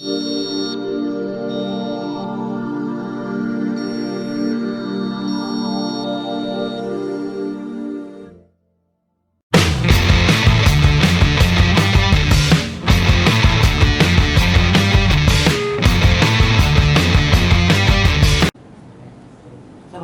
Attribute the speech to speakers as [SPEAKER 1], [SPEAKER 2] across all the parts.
[SPEAKER 1] สวั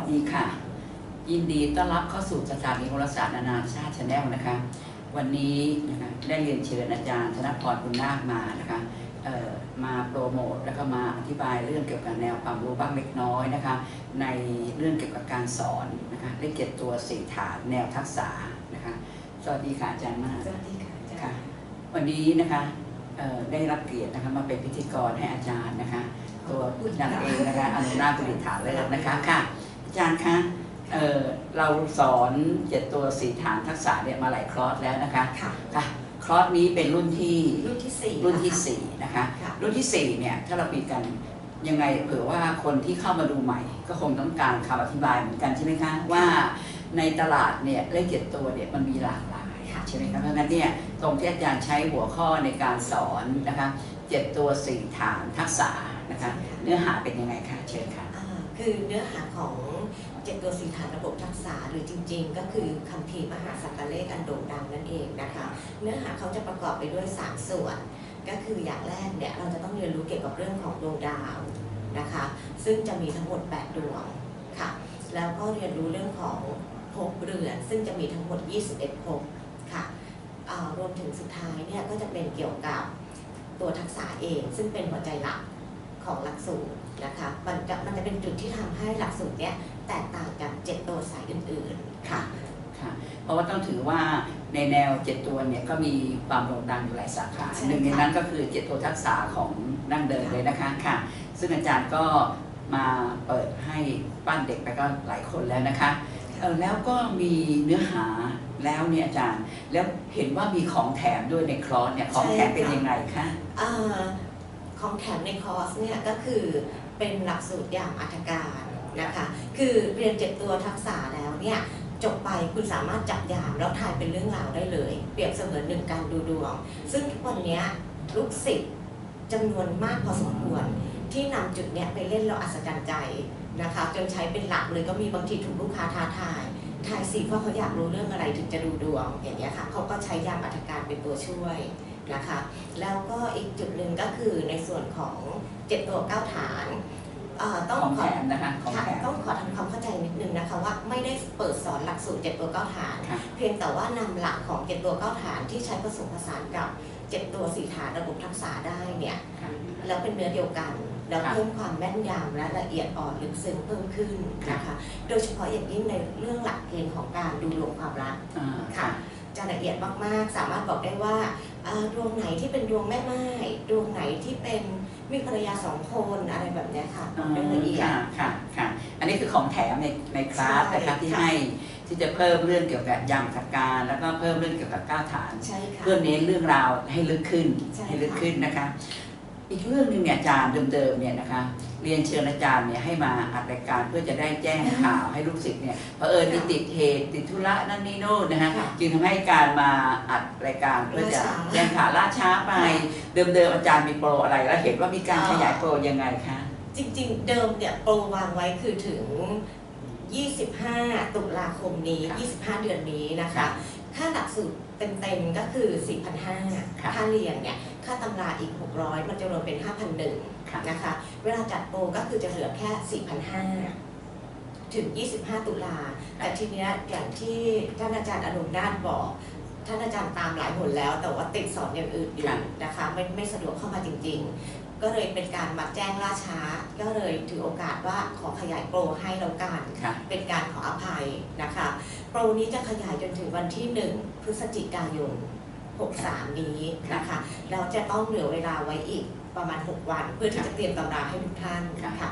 [SPEAKER 1] สดีค่ะ ยินดีต้อนรับเข้าสู่สถานีโหรศาสตร์นานาชาติชาแนลนะคะ วันนี้นะคะได้เรียนเชิญอาจารย์ธนพรบุญนาคมานะคะเอ่อมาโปรโมทแล้วก็มาอธิบายเรื่องเกี่ยวกับแนวความรู้บ้างเล็กน้อยนะคะ ในเรื่องเกี่ยวกับการสอนนะคะเลขเจ็ดตัวสี่ฐานแนวทักษะนะคะสวัสดีค่ะอาจารย์มาก
[SPEAKER 2] สวัสดีค่ะอาจารย์
[SPEAKER 1] ค่ะวันนี้นะคะเอ่อได้รับเกียรตินะคะมาเป็นพิธีกรให้อาจารย์นะคะ ตัวผู้นำเองนะคะอนุนาบริฐานเลยนะคะค่ะ อาจารย์คะ เอ่อเราสอนเจ็ดตัวสี่ฐานทักษะเนี่ยมาหลายคลอร์สแล้วนะคะ
[SPEAKER 2] ค่ะ
[SPEAKER 1] ค่ะคลอร์สนี้เป็นรุ่นที่
[SPEAKER 2] รุ่นที่สี่
[SPEAKER 1] รุ่นที่ะ
[SPEAKER 2] คะ
[SPEAKER 1] สี่นะคะ
[SPEAKER 2] ค่ะ
[SPEAKER 1] รุ่นที่สี่เนี่ยถ้าเราปีกันยังไงเผื่อว่าคนที่เข้ามาดูใหม่ ก็คงต้องการคำอธิบายเหมือนกันใช่ไหมคะว่าในตลาดเนี่ยเลขเจ็ดตัวเนี่ยมันมีหลากหลาย
[SPEAKER 2] ค่ะ
[SPEAKER 1] ใช่ไหมครับเพราะฉะนั้นเนี่ยตรงที่อาจารย์ใช้หัวข้อในการสอนนะคะเจ็ดตัวสี่ฐานทักษะนะคะเนื้อหาเป็นยังไงคะเชิญค่ะ
[SPEAKER 2] อ่าคือเนื้อหาของเจ็ดตัวสี่ฐานระบบทักษะหรือจริง ๆ ก็คือคัมภีมหาสังกเลขอันโด่งดังนั่นเองนะคะ เนื้อหาเขาจะประกอบไปด้วย 3 ส่วน ก็คืออย่างแรกเนี่ยเราจะต้องเรียนรู้เกี่ยวกับเรื่องของดวงดาวนะคะ ซึ่งจะมีทั้งหมด 8 ดวงค่ะ แล้วก็เรียนรู้เรื่องของภพเรือน ซึ่งจะมีทั้งหมด 21ภพค่ะรวมถึงสุดท้ายเนี่ยก็จะเป็นเกี่ยวกับตัวทักษะเอง ซึ่งเป็นหัวใจหลัก ของหลักสูตรนะคะมันจะมันจะเป็นจุดที่ทำให้หลักสูตรเนี่ยแตกต่างกับเจ็ดตัวสายอื่นๆค่ะ
[SPEAKER 1] ค่ะ เพราะว่าต้องถือว่าในแนวเจ็ดตัวเนี่ยก็มีความโด่งดังอยู่หลายสาขา
[SPEAKER 2] ใช่
[SPEAKER 1] หนึ่งใน
[SPEAKER 2] ค่ะ
[SPEAKER 1] นั้นก็คือเจ็ดตัวทักษะของดั้งเดิมเลยนะคะค่ะ ซึ่งอาจารย์ก็มาเปิดให้ปั้นเด็กไปก็หลายคนแล้วนะคะเออแล้วก็มีเนื้อหาแล้วเนี่ยอาจารย์ แล้วเห็นว่ามีของแถมด้วยในคลอสเนี่ยของแถมเป็นยังไงคะ
[SPEAKER 2] อ่า ของแถมในคอร์สเนี่ยก็คือเป็นหลักสูตรอย่างอัธการนะคะ คือเรียนเจ็ดตัวทักษะแล้วเนี่ยจบไปคุณสามารถจับยามแล้วทายเป็นเรื่องราวได้เลย เปรียบเสมือนหนึ่งการดูดวง ซึ่งทุกวันนี้ลูกศิษย์จำนวนมากพอสมควร ที่นำจุดเนี้ยไปเล่นเราอัศจรรย์ใจนะคะจนใช้เป็นหลักเลยก็มีบางทีถูกลูกค้าท้าทายทายสิว่าเขาอยากรู้เรื่องอะไรถึงจะดูดวงอย่างเงี้ยค่ะเขาก็ใช้ยามอัธการเป็นตัวช่วย นะคะ แล้วก็อีกจุดหนึ่งก็คือในส่วนของเจ็ดตัวเก้าฐานเอ่อต้อง
[SPEAKER 1] ของ
[SPEAKER 2] ข
[SPEAKER 1] แถ
[SPEAKER 2] อ
[SPEAKER 1] มนะคะของ
[SPEAKER 2] ค่ะ
[SPEAKER 1] แถม
[SPEAKER 2] ต้องขอทำความเข้าใจนิดนึงนะคะว่าไม่ได้เปิดสอนหลักสูตรเจ็ดตัวเก้าฐาน
[SPEAKER 1] ค่ะ
[SPEAKER 2] เพียงแต่ว่านำหลักของเจ็ดตัวเก้าฐานที่ใช้ผสมผสานกับเจ็ดตัวสี่ฐานระบบทักษะได้เนี่ย
[SPEAKER 1] ค่ะ
[SPEAKER 2] แล้วเป็นเนื้อเดียวกันแล้ว
[SPEAKER 1] ค่ะ
[SPEAKER 2] เพิ่มความแม่นยำและละเอียดอ่อนลึกซึ้งเพิ่มขึ้นนะคะ โดยเฉพาะอย่างยิ่งในเรื่องหลักเกณฑ์ของการดูดวงความรัก
[SPEAKER 1] อ่า
[SPEAKER 2] ค่ะ จะละเอียดมากๆ สามารถบอกได้ว่าอ่าดวงไหนที่เป็นดวงแม่ไม้ดวงไหนที่เป็นมีภรรยาสองคนอะไรแบบเนี้ยค่ะบอกได้ละเอียด
[SPEAKER 1] ค่ะค่ะค่ะอันนี้คือของแถมในในคลาสนะคะ
[SPEAKER 2] ใช่
[SPEAKER 1] ที่
[SPEAKER 2] ค่ะ
[SPEAKER 1] ให้ที่จะเพิ่มเรื่องเกี่ยวกับยำถักการ แล้วก็เพิ่มเรื่องเกี่ยวกับก้าวฐาน
[SPEAKER 2] ใช่ค่ะ
[SPEAKER 1] เพื่อเน้นเรื่องราวให้ลึกขึ้น
[SPEAKER 2] ใช่ค่ะ
[SPEAKER 1] ให้ลึกขึ้นนะคะ อีกเรื่องหนึ่งเนี่ยอาจารย์เดิมๆเนี่ยนะคะ เรียนเชิญอาจารย์เนี่ยให้มาอัดรายการเพื่อจะได้แจ้งข่าวให้ลูกศิษย์เนี่ยเพอเอิญมีติดเหตุติดธุระนั่นนี่โน่นนะคะ
[SPEAKER 2] ค่ะ
[SPEAKER 1] จึงทำให้การมาอัดรายการเพื่อจะ
[SPEAKER 2] ล่าช้า
[SPEAKER 1] แจ้งข่าวล่าช้าไป เดิมๆอาจารย์มีโปรอะไร แล้วเห็นว่ามีการขยายโปรยังไงคะ
[SPEAKER 2] จริง ๆ เดิมเนี่ยโปรวางไว้คือถึง 25 ตุลาคมนี้
[SPEAKER 1] ค่ะ
[SPEAKER 2] 25 เดือนนี้นะคะ
[SPEAKER 1] ค่ะ
[SPEAKER 2] ค่าหลักสูตรเต็มๆก็คือ 4,500
[SPEAKER 1] ค่ะ
[SPEAKER 2] ค่าเรียนเนี่ย ค่าตำราอีก 600 มันจะรวมเป็น5,100
[SPEAKER 1] ค่ะ
[SPEAKER 2] นะคะ เวลาจัดโปรก็คือจะเหลือแค่ 4,500 ถึง 25 ตุลา แต่ทีเนี้ยอย่างที่ท่านอาจารย์อนุนาถบอก ท่านอาจารย์ตามหลายหนแล้ว แต่ว่าติดสอนอย่างอื่นอยู่
[SPEAKER 1] ค่ะ
[SPEAKER 2] นะคะไม่ไม่สะดวกเข้ามาจริง ๆ ก็เลยเป็นการมาแจ้งล่าช้า ก็เลยถือโอกาสว่าขอขยายโปรให้แล้วกัน
[SPEAKER 1] ค่ะ
[SPEAKER 2] เป็นการขออภัยนะคะ โปรนี้จะขยายจนถึงวันที่ 1 พฤศจิกายน 63 นี้นะคะ เราจะต้องเหลือเวลาไว้อีกประมาณ 6 วัน เพื่อที่จะเตรียมตำราให้ทุกท่าน
[SPEAKER 1] ค่ะ
[SPEAKER 2] ค่ะ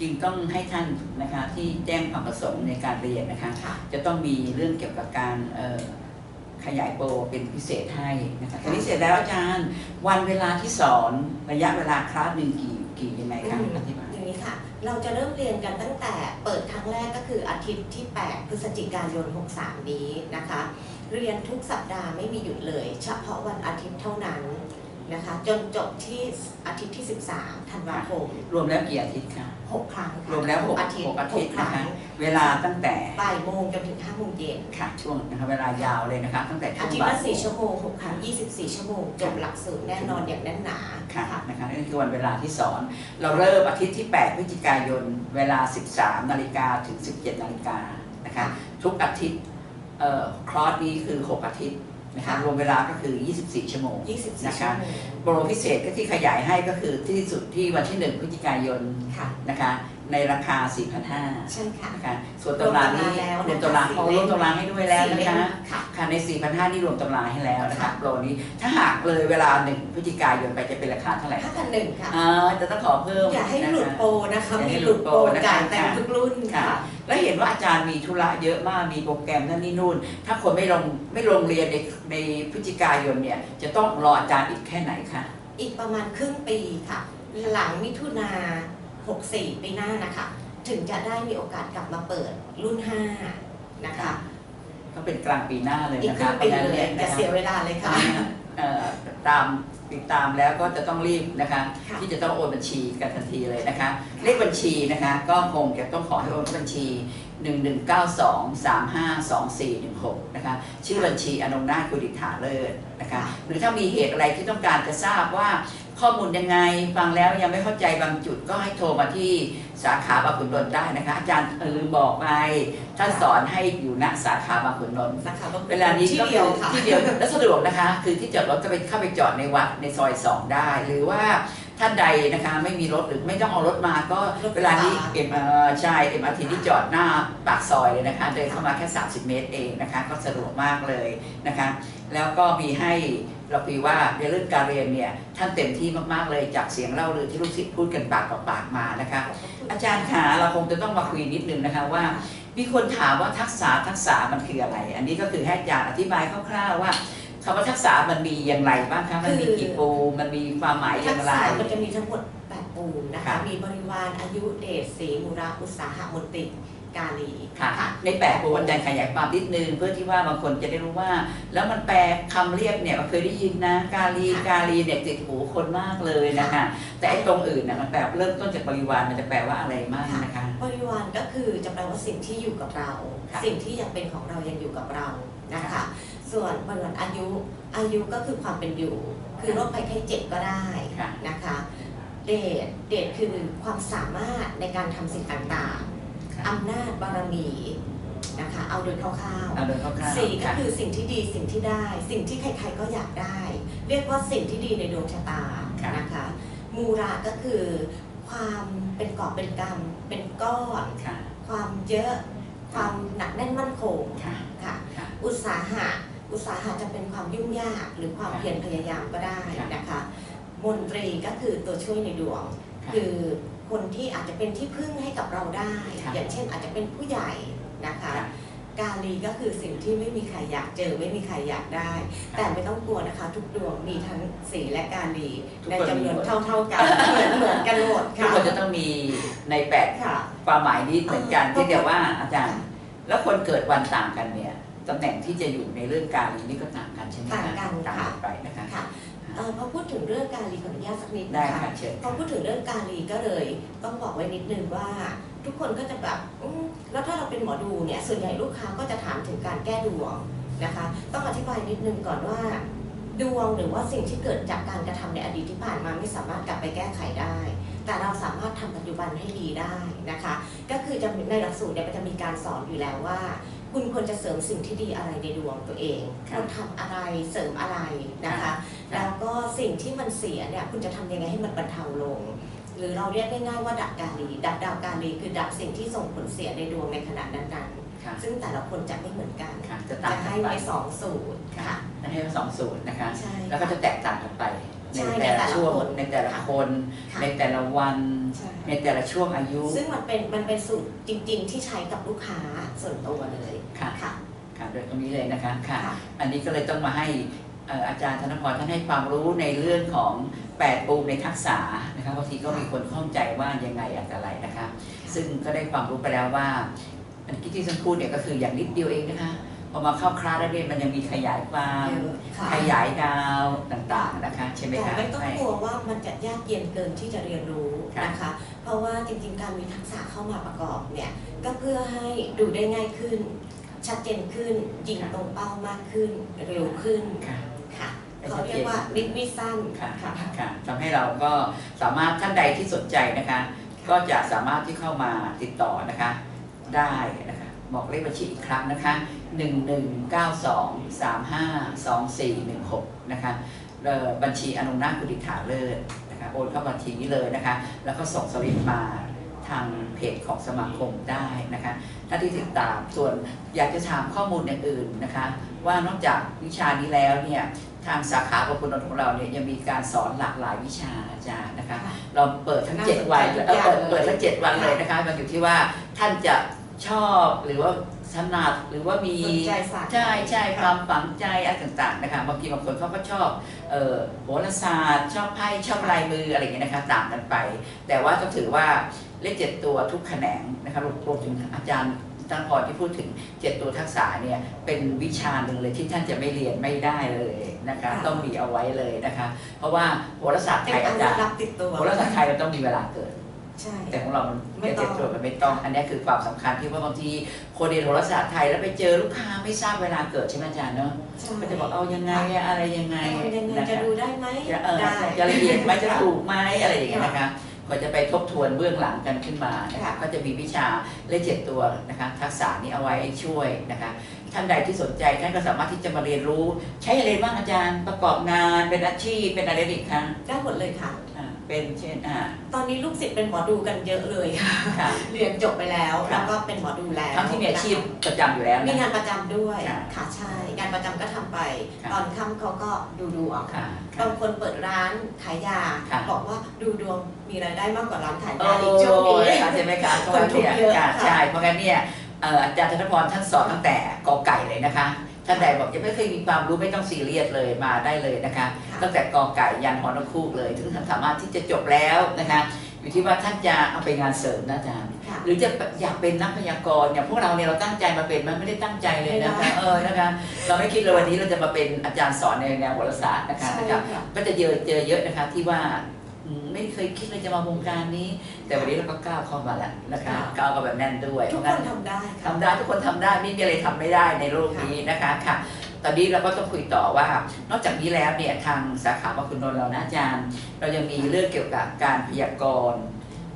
[SPEAKER 1] จึงต้องให้ท่านนะคะที่แจ้งความประสงค์ในการเรียนนะคะ
[SPEAKER 2] ค่ะ
[SPEAKER 1] จะต้องมีเรื่องเกี่ยวกับการเอ่อขยายโปรเป็นพิเศษให้นะคะทีนี้เสร็จแล้วอาจารย์วันเวลาที่สอนระยะเวลาคลาสหนึ่งกี่กี่ยังไงคะ
[SPEAKER 2] อืม
[SPEAKER 1] อธิบาย
[SPEAKER 2] อย่างนี้ค่ะ เราจะเริ่มเรียนกันตั้งแต่เปิดครั้งแรกก็คืออาทิตย์ที่ 8 พฤศจิกายน 63 นี้นะคะ เรียนทุกสัปดาห์ไม่มีหยุดเลย เฉพาะวันอาทิตย์เท่านั้นนะคะจนจบที่อาทิตย์ที่ 13 ธันวาคม
[SPEAKER 1] รวมแล้วกี่อาทิตย์คะ
[SPEAKER 2] 6ครั้งค่ะ
[SPEAKER 1] รวมแล้วหก
[SPEAKER 2] อาทิตย์
[SPEAKER 1] หกอาทิตย์
[SPEAKER 2] หกครั้
[SPEAKER 1] นะคะ
[SPEAKER 2] ง
[SPEAKER 1] เวลาตั้งแต่
[SPEAKER 2] บ่ายโมงจนถึง5โมงเย็น
[SPEAKER 1] ค่ะช่วงนะคะเวลายาวเลยนะคะตั้งแต่ช่
[SPEAKER 2] อาว
[SPEAKER 1] ง
[SPEAKER 2] ทิตย์
[SPEAKER 1] บ่าย
[SPEAKER 2] ละ4ชั่วโมง6ครั้ง24 ชั่วโมงจบหลักสูตรแน่นอนอย่างแน่นหนา
[SPEAKER 1] ค่ะนะคะนี่คือวันเวลาที่สอน เราเริ่มอาทิตย์ที่ 8 พฤศจิกายน เวลา 13 นาฬิกาถึง 17 นาฬิกานะคะทุกอาทิตย์เอ่อ คลอสนี้คือ 6 อาทิตย์นะคะ
[SPEAKER 2] ค่ะ
[SPEAKER 1] รวมเวลาก็คือ 24 ชั่วโมง
[SPEAKER 2] 24
[SPEAKER 1] นะ
[SPEAKER 2] ชั่
[SPEAKER 1] คะ
[SPEAKER 2] วโมง
[SPEAKER 1] โปรพิเศษก็ที่ขยายให้ก็คือที่สุดที่วันที่ 1 พฤศจิกายน
[SPEAKER 2] ค่ะ
[SPEAKER 1] นะคะในราคา 4,500
[SPEAKER 2] ใช่ค่ะ
[SPEAKER 1] นะคะส่วนตำรานี้
[SPEAKER 2] รวมตำราแล้วนะคะ
[SPEAKER 1] รวมตำราเขารวมตำราให้ด้วยแล้ว
[SPEAKER 2] สี่
[SPEAKER 1] นะ
[SPEAKER 2] เล่
[SPEAKER 1] คะ
[SPEAKER 2] มค่ะ
[SPEAKER 1] ค่ะใน 4,500นี่รวมตำราให้แล้วนะคะ
[SPEAKER 2] ค่ะ
[SPEAKER 1] โปรนี้ถ้าหากเลยเวลา 1 พฤศจิกายนไปจะเป็นราคาเท่าไหร่
[SPEAKER 2] ห้าพันหนึ่งค่ะ
[SPEAKER 1] อ่าจะต้องขอเพิ่ม
[SPEAKER 2] อย่าให้หลุด
[SPEAKER 1] นะคะ
[SPEAKER 2] โปรนะคะ
[SPEAKER 1] อย่าให้
[SPEAKER 2] มี
[SPEAKER 1] ห
[SPEAKER 2] ห
[SPEAKER 1] ลุ
[SPEAKER 2] ลุ
[SPEAKER 1] ด
[SPEAKER 2] ด
[SPEAKER 1] โป
[SPEAKER 2] โป
[SPEAKER 1] ร
[SPEAKER 2] ร
[SPEAKER 1] นะคะ
[SPEAKER 2] จ่ายเต็ม
[SPEAKER 1] ค่ะ
[SPEAKER 2] ทุกรุ่น
[SPEAKER 1] ค่ะ
[SPEAKER 2] ค่ะ
[SPEAKER 1] แล้วเห็นว่าอาจารย์มีธุระเยอะมากมีโปรแกรมนั่นนี่นู่น ถ้าคนไม่ลงไม่ลงเรียนในในพฤศจิกายนเนี่ยจะต้องรออาจารย์อีกแค่ไหนคะ
[SPEAKER 2] อีกประมาณครึ่งปีค่ะ หลังมิถุนา64 ปีหน้านะคะ ถึงจะได้มีโอกาสกลับมาเปิดรุ่น 5 นะคะ
[SPEAKER 1] ก็เป็นกลางปีหน้าเลย
[SPEAKER 2] อีก
[SPEAKER 1] นะ
[SPEAKER 2] ครึ่
[SPEAKER 1] คะ
[SPEAKER 2] งปี
[SPEAKER 1] พราะฉะนั้น
[SPEAKER 2] เลย
[SPEAKER 1] นี่
[SPEAKER 2] อย่าเสียเวลาเลยค่ะ
[SPEAKER 1] เอ่อตาม ติดตามแล้วก็จะต้องรีบนะคะ
[SPEAKER 2] ค่ะ
[SPEAKER 1] ที่จะต้องโอนบัญชีกันทันทีเลยนะคะ เลขบัญชีนะคะ ก็คงจะต้องขอให้โอนเข้าบัญชี 1192352416 นะคะ ชื่อบัญชีอนงนาถกุดิฐาเลิศนะคะ หรือถ้ามีเหตุอะไรที่ต้องการจะทราบว่าข้อมูลยังไงฟังแล้วยังไม่เข้าใจบางจุดก็ให้โทรมาที่ สาขาบางขุนนนท์ได้นะคะอาจารย์ลืมบอกไปท่านสอนให้อยู่ณสาขาบางขุนนนท์
[SPEAKER 2] นะคะ
[SPEAKER 1] เวลานี้
[SPEAKER 2] ที่
[SPEAKER 1] ก็
[SPEAKER 2] เดียว
[SPEAKER 1] คือ
[SPEAKER 2] ค่ะ
[SPEAKER 1] ที่เดียวและสะดวกนะคะ คือที่จอดรถก็ไปเข้าไปจอดในวัดในซอยสองได้ หรือว่าท่านใดนะคะไม่มีรถหรือไม่ต้องเอารถมาก็
[SPEAKER 2] รถไฟฟ้า
[SPEAKER 1] เวลานี้เอ็มเออใช่เอ็มอาทีที่จอดหน้าปากซอยเลยนะคะเดินเข้ามาแค่ 30 เมตรเองนะคะ ก็สะดวกมากเลยนะคะ แล้วก็มีให้เราคุยว่าในเรื่องการเรียนเนี่ยท่านเต็มที่มากๆเลยจากเสียงเล่าลือที่ลูกศิษย์พูดกันปากต่อปากมานะคะ อาจารย์ขาเราคงจะต้องมาคุยนิดนึงนะคะว่ามีคนถามว่าทักษะทักษะมันคืออะไร อันนี้ก็คือให้อาจารย์อธิบายคร่าวๆว่าคำว่าทักษะมันมีอย่างไรบ้างคะมันมีกี่ปูมันมีความหมายอ
[SPEAKER 2] ทั
[SPEAKER 1] ย่ากงไร
[SPEAKER 2] ษะมันจะมีทั้งหมด8ปูมนะ
[SPEAKER 1] ครั
[SPEAKER 2] คะ
[SPEAKER 1] บ
[SPEAKER 2] มีบริวารอายุเดชสีมุระอุตสาหะมนติกาลี
[SPEAKER 1] ค่ะในแปดปูอาจารย์ขยายความนิดนึงเพื่อที่ว่าบางคนจะได้รู้ว่า แล้วมันแปลคำเรียกเนี่ยเราเคยได้ยินนะ กาลีกาลีเนี่ยติดหูคนมากเลยนะคะ แต่ไอ้ตรงอื่นน่ะมันแปลเริ่มต้นจากบริวารมันจะแปลว่าอะไรมากนะคะ
[SPEAKER 2] บริวารก็คือจะแปลว่าสิ่งที่อยู่กับเรา
[SPEAKER 1] ค่ะ
[SPEAKER 2] สิ่งที่ยังเป็นของเรายังอยู่กับเรานะคะ
[SPEAKER 1] ค่ะ
[SPEAKER 2] ส่วนบริวารอายุอายุก็คือความเป็นอยู่ คือโรคภัยไข้เจ็บก็ได้
[SPEAKER 1] ค่ะ
[SPEAKER 2] นะคะเดชเดชคือความสามารถในการทำสิ่งต่าง
[SPEAKER 1] ค่ะ
[SPEAKER 2] ๆอำนาจบารมีนะคะเอาโดยคร่าวๆ
[SPEAKER 1] เอาโดยคร่าวๆ
[SPEAKER 2] สี่ก็
[SPEAKER 1] ค่ะ
[SPEAKER 2] คือสิ่งที่ดีสิ่งที่ได้ สิ่งที่ใครๆก็อยากได้ เรียกว่าสิ่งที่ดีในดวงชะตา
[SPEAKER 1] ค่ะ
[SPEAKER 2] นะคะ มูระก็คือความเป็นกอบเป็นกรรมเป็นก้อน
[SPEAKER 1] ค่ะ
[SPEAKER 2] ความเยอะ ความหนักแน่นมั่นคง
[SPEAKER 1] ค่ะ
[SPEAKER 2] ค่ะ
[SPEAKER 1] ค่ะ
[SPEAKER 2] อุตสาหะ อุตสาหะจะเป็นความยุ่งยากหรือความ
[SPEAKER 1] ค่ะ
[SPEAKER 2] เพียรพยายามก็ได้
[SPEAKER 1] ค่ะ
[SPEAKER 2] นะคะ มนตรีก็คือตัวช่วยในดวง
[SPEAKER 1] ค่ะ
[SPEAKER 2] คือคนที่อาจจะเป็นที่พึ่งให้กับเราได้
[SPEAKER 1] ค่ะ
[SPEAKER 2] อย่างเช่นอาจจะเป็นผู้ใหญ่นะคะ
[SPEAKER 1] ค่ะ
[SPEAKER 2] กาลีก็คือสิ่งที่ไม่มีใครอยากเจอ ไม่มีใครอยากได้ แต่ไม่ต้องกลัวนะคะ ทุกดวงมีทั้งสีและกาลี
[SPEAKER 1] ทุก
[SPEAKER 2] ใน
[SPEAKER 1] คน
[SPEAKER 2] จำนวน
[SPEAKER 1] มีหมด
[SPEAKER 2] เท่า ๆกัน เหมือนเหมือนกันหมด
[SPEAKER 1] ทุก
[SPEAKER 2] ค่ะ
[SPEAKER 1] คนจะต้องมีในแปด
[SPEAKER 2] ค่ะ
[SPEAKER 1] ความหมายนี้เหมือนกัน
[SPEAKER 2] เออ
[SPEAKER 1] ที่เดียวว่าอาจารย์ แล้วคนเกิดวันต่างกันเนี่ยตำแหน่งที่จะอยู่ในเรื่องการนี้ก็ต่างกันใช่ไหมคะ
[SPEAKER 2] ต่างกัน
[SPEAKER 1] ต่าง
[SPEAKER 2] ค่ะ
[SPEAKER 1] กันไปนะคะ
[SPEAKER 2] ค่ะเอ่อพอพูดถึงเรื่องกาลีขออนุญาตสักนิด
[SPEAKER 1] ได้
[SPEAKER 2] นะคะ
[SPEAKER 1] ค่ะเชิญ
[SPEAKER 2] พอพูดถึงเรื่องกาลีก็เลยต้องบอกไว้นิดนึงว่า ทุกคนก็จะแบบอืมแล้วถ้าเราเป็นหมอดูเนี่ยส่วนใหญ่ลูกค้าก็จะถามถึงการแก้ดวงนะคะ ต้องอธิบายนิดนึงก่อนว่า ดวงหรือว่าสิ่งที่เกิดจากการกระทำในอดีตที่ผ่านมาไม่สามารถกลับไปแก้ไขได้ แต่เราสามารถทำปัจจุบันให้ดีได้นะคะ ก็คือจะมีในหลักสูตรเนี่ยมันจะมีการสอนอยู่แล้วว่า คุณควรจะเสริมสิ่งที่ดีอะไรในดวงตัวเอง
[SPEAKER 1] ค่ะ
[SPEAKER 2] ควรทำอะไรเสริมอะไรนะคะ
[SPEAKER 1] ค่ะ
[SPEAKER 2] แล้วก็สิ่งที่มันเสียเนี่ยคุณจะทำยังไงให้มันบรรเทาลง หรือเราเรียกง่ายๆว่าดับการลีดับดาวการลีคือดับสิ่งที่ส่งผลเสียในดวงในขณะนั้น
[SPEAKER 1] ค่ะ
[SPEAKER 2] ๆซึ่งแต่ละคนจะไม่เหมือนกัน
[SPEAKER 1] ค่ะจะต่าง
[SPEAKER 2] จะ
[SPEAKER 1] กัน
[SPEAKER 2] ให้
[SPEAKER 1] ไป
[SPEAKER 2] ไว้สองสูตร
[SPEAKER 1] ค่ะ
[SPEAKER 2] ค่ะ
[SPEAKER 1] จะให้สองสูตรนะคะ
[SPEAKER 2] ใช่
[SPEAKER 1] แล้วก็จะแตกต่างกันไปใน
[SPEAKER 2] ใช่
[SPEAKER 1] แต่ละ
[SPEAKER 2] ในแต่ละ
[SPEAKER 1] ช่วง
[SPEAKER 2] คน
[SPEAKER 1] ในแต่ละคน
[SPEAKER 2] ค่ะ
[SPEAKER 1] ในแต่ละวัน
[SPEAKER 2] ใช่
[SPEAKER 1] ในแต่ละช่วงอายุ
[SPEAKER 2] ซึ่งมันเป็นมันเป็นสูตรจริง ๆ ที่ใช้กับลูกค้าส่วนตัวเลย
[SPEAKER 1] ค่ะ
[SPEAKER 2] ค่ะ
[SPEAKER 1] ค่ะโดยตรงนี้เลยนะคะค่ะ
[SPEAKER 2] ค่ะ
[SPEAKER 1] อันนี้ก็เลยต้องมาให้เอ่ออาจารย์ธนพรท่านให้ความรู้ในเรื่องของ แปดปูมในทักษะนะคะบางทีก็มีคนข้องใจว่ายังไงอะไรนะคะ ซึ่งก็ได้ความรู้ไปแล้วว่าอันที่ที่ฉันพูดเนี่ยก็คืออย่างนิดเดียวเองนะคะพอมาเข้าคลาสแล้วเนี่ยมันยังมีขยายความ
[SPEAKER 2] เยอะค่ะ
[SPEAKER 1] ขยายดาวต่างๆนะคะใช่ไหม
[SPEAKER 2] แต่
[SPEAKER 1] คะ
[SPEAKER 2] ไม่ต้อง
[SPEAKER 1] ใช่
[SPEAKER 2] กลัวว่ามันจะยากเย็นเกินที่จะเรียนรู้
[SPEAKER 1] ค่ะ
[SPEAKER 2] นะคะ เพราะว่าจริงๆ การมีทักษะเข้ามาประกอบเนี่ยก็เพื่อให้ดูได้ง่ายขึ้น ชัดเจนขึ้นยิงตรงเป้ามากขึ้นเร็วขึ้น
[SPEAKER 1] ค่ะ
[SPEAKER 2] ค่ะ
[SPEAKER 1] ให้
[SPEAKER 2] เขา
[SPEAKER 1] ชัดเจน
[SPEAKER 2] เรียกว่าลิมิตสั้น
[SPEAKER 1] ค่ะ
[SPEAKER 2] ค่ะ
[SPEAKER 1] ค่ะทำให้เราก็สามารถท่านใดที่สนใจนะคะ ก็จะสามารถที่เข้ามาติดต่อนะคะ ได้นะคะบอกเลขบัญชีอีกครั้งนะคะ 1192352416 นะคะเอ่อบัญชีอนุนาคุดิษฐาเลิศนะคะโอนเข้าบัญชีนี้เลยนะคะ แล้วก็ส่งสลิปมา ทางเพจของสมาคมได้นะคะถ้าที่ติดตามส่วนอยากจะถามข้อมูลอย่างอื่นนะคะ ว่านอกจากวิชานี้แล้วเนี่ยทางสาขาประคุณของเราเนี่ยยังมีการสอนหลากหลายวิชาอาจารย์นะคะ เราเปิดทั้ง
[SPEAKER 2] น่า
[SPEAKER 1] เจ็ด
[SPEAKER 2] สนใจ
[SPEAKER 1] วัน
[SPEAKER 2] ทุก
[SPEAKER 1] เออ
[SPEAKER 2] อย่าง
[SPEAKER 1] เปิด
[SPEAKER 2] เลย
[SPEAKER 1] เปิดทั้งเจ็ดวันเลย
[SPEAKER 2] ค่ะ
[SPEAKER 1] นะคะมันอยู่ที่ว่าท่านจะชอบหรือว่าถนัดหรือว่ามี
[SPEAKER 2] สนใจศาสตร์
[SPEAKER 1] ใช่ใช่
[SPEAKER 2] ค่ะ
[SPEAKER 1] ความฝังใจอะไรต่างๆนะคะบางทีบางคนเขาก็ชอบเอ่อโหราศาสตร์ ชอบไพ่ชอบลายมืออะไรอย่างเงี้ยนะคะต่างกันไป แต่ว่าต้องถือว่า เลขเจ็ดตัวทุกแขนงนะคะรวมรวมถึงอาจารย์ท่านพอที่พูดถึงเจ็ดตัวทักษะเนี่ยเป็นวิชาหนึ่งเลยที่ท่านจะไม่เรียนไม่ได้เลยนะคะ
[SPEAKER 2] ค่ะ
[SPEAKER 1] ต้องมีเอาไว้เลยนะคะ เพราะว่าโหราศาสตร์
[SPEAKER 2] เป็
[SPEAKER 1] ไท
[SPEAKER 2] น
[SPEAKER 1] ย
[SPEAKER 2] อั
[SPEAKER 1] อานจารย์
[SPEAKER 2] รับติดตัว
[SPEAKER 1] โหราศาสตร์ไทยเราต้องมีเวลาเกิด
[SPEAKER 2] ใช่
[SPEAKER 1] แต่ของเรามัน
[SPEAKER 2] ไม่
[SPEAKER 1] ไม่
[SPEAKER 2] ต้
[SPEAKER 1] เจ็
[SPEAKER 2] อง
[SPEAKER 1] บตัวมันไม่ต้อง อันนี้คือความสำคัญที่ว่าบางทีคนเรียนโหราศาสตร์ไทยแล้วไปเจอลูกค้าไม่ทราบเวลาเกิดใช่ไหมอาจารย์เนาะ
[SPEAKER 2] ใช่
[SPEAKER 1] ก็จะบอกเอายังไงอะอะไรยังไง
[SPEAKER 2] เอายังไง
[SPEAKER 1] นะ
[SPEAKER 2] จะ
[SPEAKER 1] คะ
[SPEAKER 2] ดูได้ไหม
[SPEAKER 1] จะเออ
[SPEAKER 2] ได้
[SPEAKER 1] จะละเอียดไหมจะถูกไหมอะไรอย่างเงี้ยนะคะ ก็จะไปทบทวนเบื้องหลังกันขึ้นมานะคะ
[SPEAKER 2] ค่ะ
[SPEAKER 1] ก็จะมีวิชาเลขเจ็ดตัวนะคะทักษะนี้เอาไว้ช่วยนะคะ ท่านใดที่สนใจท่านก็สามารถที่จะมาเรียนรู้ ใช้อะไรบ้างอาจารย์ประกอบงานเป็นอาชีพเป็นอะไรอีกคะ
[SPEAKER 2] ได้หมดเลยค่ะ
[SPEAKER 1] อ่าเป็นเช่นอ่า
[SPEAKER 2] ตอนนี้ลูกศิษย์เป็นหมอดูกันเยอะเลยค่ะ
[SPEAKER 1] ค่ะ
[SPEAKER 2] เรียนจบไปแล้ว
[SPEAKER 1] ค่ะ
[SPEAKER 2] แล้วก็เป็นหมอดูแล้ว
[SPEAKER 1] ทั้งที่มีอาชีพประจำอยู่แล้ว
[SPEAKER 2] มี
[SPEAKER 1] นะ
[SPEAKER 2] งานประจำด้วย
[SPEAKER 1] ค่ะ
[SPEAKER 2] ค่ะใช่ งานประจำก็ทำไป
[SPEAKER 1] ค่ะ
[SPEAKER 2] ตอนค่ำเขาก็ดูดวง
[SPEAKER 1] ค่ะ
[SPEAKER 2] บางคนเปิดร้านขายยา
[SPEAKER 1] ค่ะ
[SPEAKER 2] บอกว่าดูดวงมีรายได้มากกว่าร้านขาย
[SPEAKER 1] โอ้
[SPEAKER 2] ยาอีกช่วงนี้
[SPEAKER 1] ยใช่ไหมคะเพราะว่าเนี่ย
[SPEAKER 2] คนถูกเยอะ
[SPEAKER 1] ค่ะ
[SPEAKER 2] ค่ะ
[SPEAKER 1] ใช่เพราะงั้นเนี่ยเอ่ออาจารย์ธนพรท่านสอนตั้งแต่กอไก่เลยนะคะท่านใดบอกยังไม่เคยมีความรู้ไม่ต้องซีเรียสเลยมาได้เลยนะคะ
[SPEAKER 2] ค่ะ
[SPEAKER 1] ตั้งแต่กอไก่ยันฮอนกคูกเลยถึงท่านสามารถที่จะจบแล้วนะคะอยู่ที่ว่าท่านจะเอาไปงานเสริมนะอาจารย์
[SPEAKER 2] ค่ะ
[SPEAKER 1] หรือจะอยากเป็นนักพยากรณ์อย่างพวกเราเนี่ยเราตั้งใจมาเป็นมันไม่ได้ตั้งใจเลยนะ
[SPEAKER 2] ไม่
[SPEAKER 1] คะ
[SPEAKER 2] ได้
[SPEAKER 1] เออนะคะเราไม่คิดเลยวันนี้เราจะมาเป็นอาจารย์สอนในแนวโหราศาสตร์นะคะ
[SPEAKER 2] ใช่
[SPEAKER 1] นะครับ
[SPEAKER 2] ค่ะ
[SPEAKER 1] ก็จะเจอเจอเยอะนะคะที่ว่าอืม ไม่เคยคิดเลยจะมาวงการนี้ แต่วันนี้เราก็ก้าวเข้ามาแล้วนะคะ
[SPEAKER 2] ค่ะ
[SPEAKER 1] ก้าวเข้าแบบแน่นด้วย
[SPEAKER 2] ทุก
[SPEAKER 1] เพ
[SPEAKER 2] ค
[SPEAKER 1] ราะ
[SPEAKER 2] น
[SPEAKER 1] งั้น
[SPEAKER 2] ทำได้ค่ะ
[SPEAKER 1] ทำได้ทุกคนทำได้ไม่มีอะไรทำไม่ได้ในโลกนี้นะคะค่ะตอนนี้เราก็ต้องคุยต่อว่า นอกจากนี้แล้วเนี่ยทางสาขาพระคุณนนท์เรานะอาจารย์ เรายังมีเรื่องเกี่ยวกับการพยากรณ์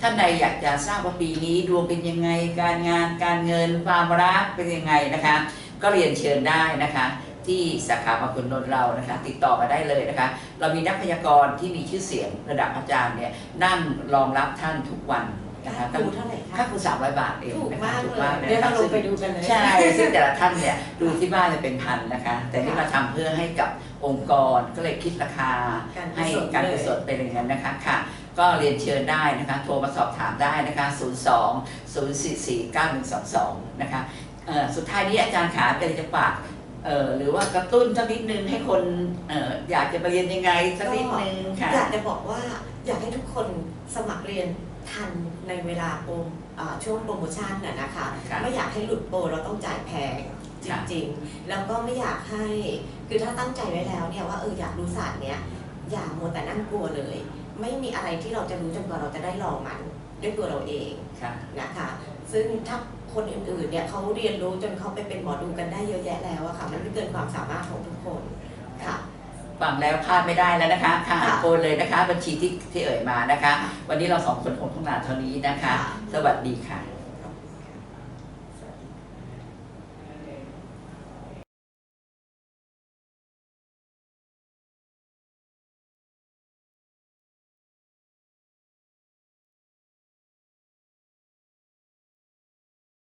[SPEAKER 1] ท่านใดอยากจะทราบว่าปีนี้ดวงเป็นยังไง การงานการเงินความรักเป็นยังไงนะคะ ก็เรียนเชิญได้นะคะ ที่สาขาพระคุณนนท์เรานะคะ ติดต่อมาได้เลยนะคะ เรามีนักพยากรณ์ที่มีชื่อเสียงระดับอาจารย์เนี่ยนั่งรองรับท่านทุกวันนะคะ
[SPEAKER 2] ครูเท่าไหร่คะ
[SPEAKER 1] ค่าครูสามร้อยบาทเอง
[SPEAKER 2] ถูก
[SPEAKER 1] นะคะ
[SPEAKER 2] มาก
[SPEAKER 1] ถูก
[SPEAKER 2] เล
[SPEAKER 1] มาก
[SPEAKER 2] ย
[SPEAKER 1] เลย
[SPEAKER 2] เดี๋ยว
[SPEAKER 1] นะ
[SPEAKER 2] เรา
[SPEAKER 1] คะ
[SPEAKER 2] ลง
[SPEAKER 1] ซึ่ง
[SPEAKER 2] ไปดูกันเลย
[SPEAKER 1] ใช่ซึ่งแต่ละท่านเนี่ยดูที่บ้านจะเป็นพันนะคะ แต่นี่เราทำเพื่อให้กับองค์กรก็เลยคิดราคา
[SPEAKER 2] การกุ
[SPEAKER 1] ให้
[SPEAKER 2] ศล
[SPEAKER 1] การ
[SPEAKER 2] เล
[SPEAKER 1] กุ
[SPEAKER 2] ย
[SPEAKER 1] ศลเป็นอย่างนั้นนะคะค่ะ ก็เรียนเชิญได้นะคะ โทรมาสอบถามได้นะคะ 02 044 9122 นะคะเอ่อสุดท้ายนี้อาจารย์ขาเป็นจะฝาก เอ่อหรือว่ากระตุ้นสักนิดนึงให้คนเอ่ออยากจะมาเรียนยังไงสักนิดนึงค่ะ
[SPEAKER 2] อยากจะบอกว่าอยากให้ทุกคนสมัครเรียนทันในเวลาโปรอ่าช่วงโปรโมชั่นน่ะนะคะ
[SPEAKER 1] ค่ะ
[SPEAKER 2] ไม่อยากให้หลุดโปรเราต้องจ่ายแพงจ
[SPEAKER 1] ค่ะ
[SPEAKER 2] ริงๆ แล้วก็ไม่อยากให้คือถ้าตั้งใจไว้แล้วเนี่ยว่าเอออยากรู้ศาสตร์เนี้ยอย่ามัวแต่นั่งกลัวเลย ไม่มีอะไรที่เราจะรู้จนกว่าเราจะได้ลองมันด้วยตัวเราเอง
[SPEAKER 1] ค่ะ
[SPEAKER 2] นะคะ ซึ่งถ้าคนอื่นๆเนี่ยเขาเรียนรู้จนเขาไปเป็นหมอดูกันได้เยอะแยะแล้วอะค่ะมันไม่ เกินความสามารถของทุกคนค่ะ
[SPEAKER 1] ฟังแล้วพลาดไม่ได้แล้วนะคะค่ะ
[SPEAKER 2] ค่ะ
[SPEAKER 1] โอนเลยนะคะ บัญชีที่ที่เอ่ยมานะคะ วันนี้เราสองคนคงต้องลาเท่านี้นะคะ
[SPEAKER 2] ค่ะ
[SPEAKER 1] สวัสดีค่ะ